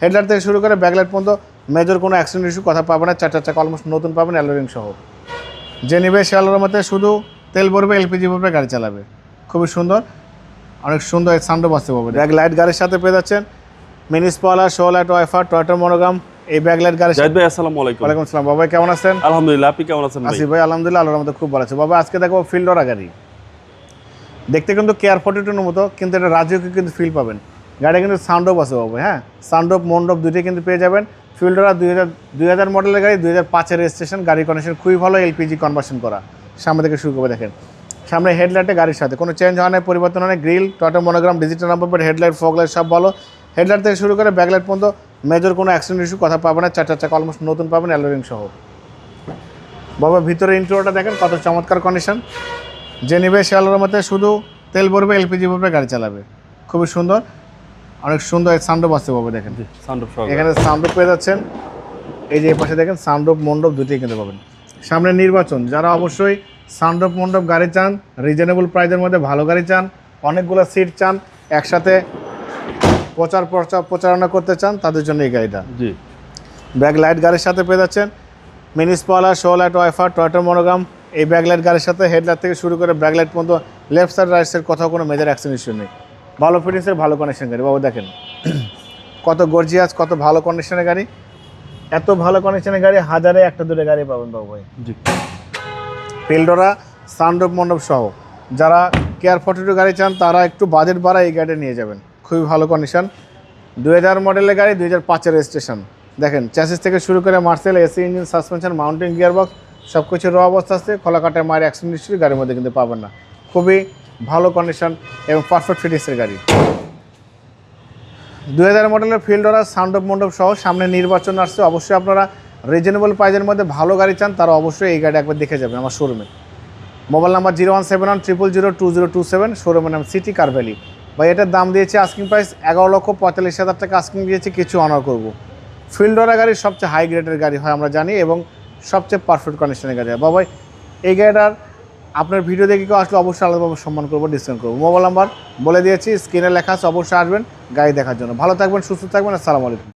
Headlight থেকে শুরু করে ব্যাকলাইট পর্যন্ত মেজর কোনো অ্যাক্সিডেন্ট ইস্যু কথা পাবেন না। চারটা চাকা অলমোস্ট নতুন পাবেন অ্যালোরিং সহ। যে নেবে সে আলোর মধ্যে শুধু তেল ভরবে এলপিজি ভরবে গাড়ি চালাবে। খুবই সুন্দর। অনেক সুন্দর সাউন্ডও বাঁচতে পারবে। ব্যাক লাইট গাড়ির সাথে পেয়ে যাচ্ছেন mini spoiler show light wiper Toyota monogram এই ব্যাক লাইট জাহিদ ভাই আসসালামু আলাইকুম। ওয়ালাইকুম আসসালাম। বাবা কেমন আছেন? আলহামদুলিল্লাহ আপনি কেমন আছেন আসিফ ভাই? আলহামদুলিল্লাহ আল্লাহর মধ্যে খুব ভালো আছে। বাবা আজকে দেখো ফিল্ডরা গাড়ি। দেখতে কিন্তু কেয়ার ফর্টি টুর মতো কিন্তু এটা রাজ্যকে কিন্তু ফিল পাবেন। গাড়ি কিন্তু সাউন্ডপ আছে বাবু হ্যাঁ? সাউন্ডপ মন্ডপ দুইটাই কিন্তু পেয়ে যাবেন। ফিল্ডরা দুই হাজার দুই হাজার মডেলের গাড়ি দুই হাজার পাঁচের রেজিস্ট্রেশন গাড়ির কন্ডিশন খুবই ভালো এলপিজি কনভার্সন করা। সামনে থেকে শুরু করে দেখেন। সামনে হেডলাইটে গাড়ির সাথে, কোনো চেঞ্জ হয় না, পরিবর্তন হয় না grill Toyota monogram digital number plate headlight fog light সব ভালো। হেডলাইট থেকে শুরু করে ব্যাকলাইট পর্যন্ত মেজর কোনো অ্যাক্সিডেন্ট ইস্যু কথা পাবে না চারটা চাকা অলমোস্ট নতুন পাবেন অ্যালোরিং সহ। বাবা, ভিতরে ইন্ট্রোটা দেখেন, কত চমৎকার কন্ডিশন যে নেবে, সে মধ্যে শুধু তেল ভরবে এলপিজি ভরবে, গাড়ি চালাবে। খুবই সুন্দর। অনেক সুন্দর এক সাউন্ডও বাঁচতে পাবে দেখেন। এখানে সাউন্ডও পেয়ে যাচ্ছেন। এই যে পাশে দেখেন সাউন্ডপ মণ্ডপ দুটোই কিনতে পাবেন। সামনে নির্বাচন যারা অবশ্যই সাউন্ডপ মণ্ডপ গাড়ি চান রিজনেবল প্রাইসের মধ্যে ভালো গাড়ি চান অনেকগুলো সিট চান একসাথে প্রচার প্রচার প্রচারণা করতে চান তাদের জন্য এই গাড়িটা। জি। ব্যাক লাইট গাড়ির সাথে পেয়ে যাচ্ছেন। Mini spoiler show light wiper Toyota monogram এই ব্যাক লাইট গাড়ির সাথে হেডলাইট থেকে শুরু করে ব্যাক লাইট পর্যন্ত লেফট সাইড রাইট সাইড কোথাও কোনো মেজার অ্যাক্সিডেন্ট ইস্যু নেই। ভালো ফিটিংসের ভালো কন্ডিশন গাড়ি। বাবু দেখেন। কত গর্জিয়াস কত ভালো কন্ডিশনের গাড়ি। এত ভালো কন্ডিশনের গাড়ি হাজারে একটা দুটো গাড়ি পাবেন বাবু ভাই। জি। ফিল্ডোরা সানরূপ মণ্ডপ সহ। যারা কেয়ার ফর্টি টু গাড়ি চান তারা একটু বাজেট বাড়া এই গাড়িটা নিয়ে যাবেন। খুবই ভালো কন্ডিশন দু হাজার মডেলের গাড়ি দুই হাজার পাঁচের রেজিস্ট্রেশন দেখেন চ্যাসিস থেকে শুরু করে Marcel AC engine suspension mountain gearbox সব কিছু র অবস্থা আছে। খোলাকাটায় মায়ের অ্যাক্সিডেন্ট গাড়ির মধ্যে কিন্তু পাবেন না। খুবই ভালো কন্ডিশন এবং পারফেক্ট ফিটিংসের গাড়ি। দু হাজার মডেলের ফিল্ডরা সাউন্ডপ মণ্ডপ সহ সামনে নির্বাচন আসছে। অবশ্যই আপনারা রিজনেবল প্রাইজের মধ্যে ভালো গাড়ি চান, তারা অবশ্যই এই গাড়ি একবার দেখে যাবেন আমার শোরুমে mobile number zero one seven one triple zero two zero two seven শোরুমের নাম সিটি কার ভ্যালি ভাই, এটার দাম দিয়েছে আস্কিং প্রাইস এগারো লক্ষ পঁয়তাল্লিশ হাজার টাকা। আস্কিং দিয়েছে কিছু অনার করব। ফিল্ডরা গাড়ি সবচেয়ে হাই গ্রেডের গাড়ি হয়, আমরা জানি, এবং সবচেয়ে পারফেক্ট কন্ডিশনের গাড়ি বাবাই এই গাড়িটার আপনার ভিডিও দেখে কেউ আসলে অবশ্যই আলাদাভাবে সম্মান করব ডিসকাউন্ট করব। মোবাইল নাম্বার বলে দিয়েছি স্ক্রিনে লেখা আছে, অবশ্যই আসবেন, গাড়ি দেখার জন্য। ভালো থাকবেন, সুস্থ থাকবেন, আসসালামু আলাইকুম।